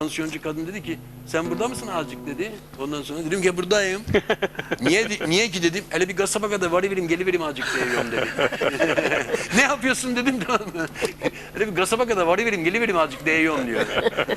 Pansiyoncu kadın dedi ki sen burada mısın azıcık dedi. Ondan sonra dedim ki buradayım. niye niye ki dedim. Hele bir kasaba kadar varıvereyim gelivereyim azıcık diyorum dedi. ne yapıyorsun dedim tamam mı? Hele bir kasaba kadar varıvereyim gelivereyim azıcık diyorum diyor.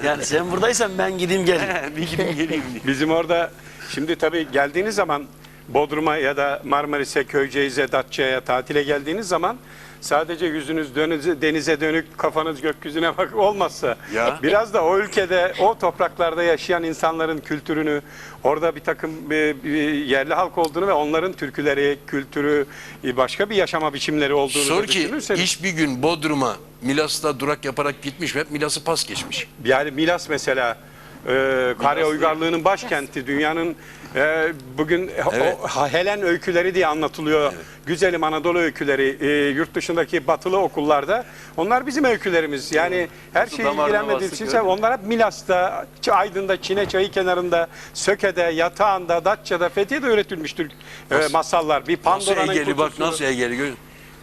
Yani sen buradaysan ben gideyim gel. bir gideyim geleyim diyor. Bizim orada şimdi tabii geldiğiniz zaman Bodrum'a ya da Marmaris'e, Köyceğiz'e, Datça'ya tatile geldiğiniz zaman sadece yüzünüz denize, denize dönük, kafanız gökyüzüne bak olmazsa Ya. biraz da o ülkede, o topraklarda yaşayan insanların kültürünü, orada bir takım bir, bir yerli halk olduğunu ve onların türküleri, kültürü, başka bir yaşama biçimleri olduğunu Sor ki hiçbir gün Bodrum'a Milas'ta durak yaparak gitmiş ve hep Milas'ı pas geçmiş. Yani Milas mesela e, Kare uygarlığının başkenti dünyanın e, bugün Evet. o, Helen öyküleri diye anlatılıyor. Güzelim Anadolu öyküleri e, yurt dışındaki batılı okullarda. Onlar bizim öykülerimiz. Yani her Su şeyi damarına bastık, için onlar hep Milas'ta, Ç- Aydın'da, Çine çayı kenarında, Söke'de, Yatağan'da, Datça'da, Fethiye'de üretilmiştir e, masallar. Bir Nasıl Pandora'nın Egeli bak kutusu. nasıl Egeli. gör-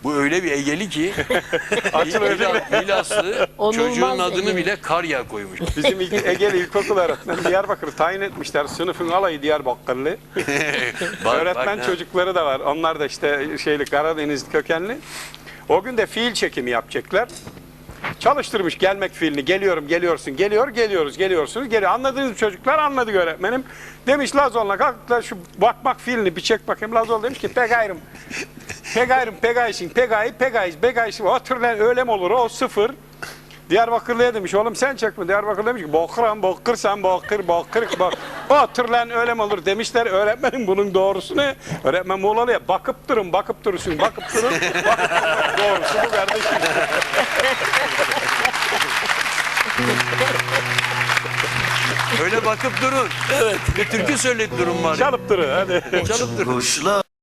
Bu öyle bir Egeli ki Açıl öyle mi? Mila- Milaslı Onulmaz çocuğun adını Egeli. bile Karya koymuş. Bizim ilk, Ege'li ilkokul öğretmeni Diyarbakır tayin etmişler. Sınıfın alayı Diyarbakırlı. Bak, Öğretmen bak, çocukları da var. Onlar da işte şeyli Karadeniz kökenli. O gün de fiil çekimi yapacaklar. Çalıştırmış gelmek fiilini. Geliyorum, geliyorsun, geliyor, geliyoruz, geliyorsunuz, geliyor. Anladığınız çocuklar anladı öğretmenim. Demiş Lazol'la kalktılar şu bakmak fiilini bir çek bakayım. Lazol demiş ki pegayrım. Pegayrım, pegayşin, pegayı, pegayış, pegayşin. Otur lan öyle mi olur? O sıfır. Diyarbakırlı'ya demiş oğlum sen çekme. Diyarbakırlı demiş ki bokıram bokır sen bokır bokır bok. Otur lan öyle mi olur demişler. Öğretmenim bunun doğrusu ne? Öğretmen Muğla'lıya bakıp durun bakıp durursun bakıp durun. bakıp durun. doğrusu bu kardeşim. Öyle bakıp durun. Evet. Bir türkü söyleyip durun bari. Çalıp durun hadi. Çalıp durun.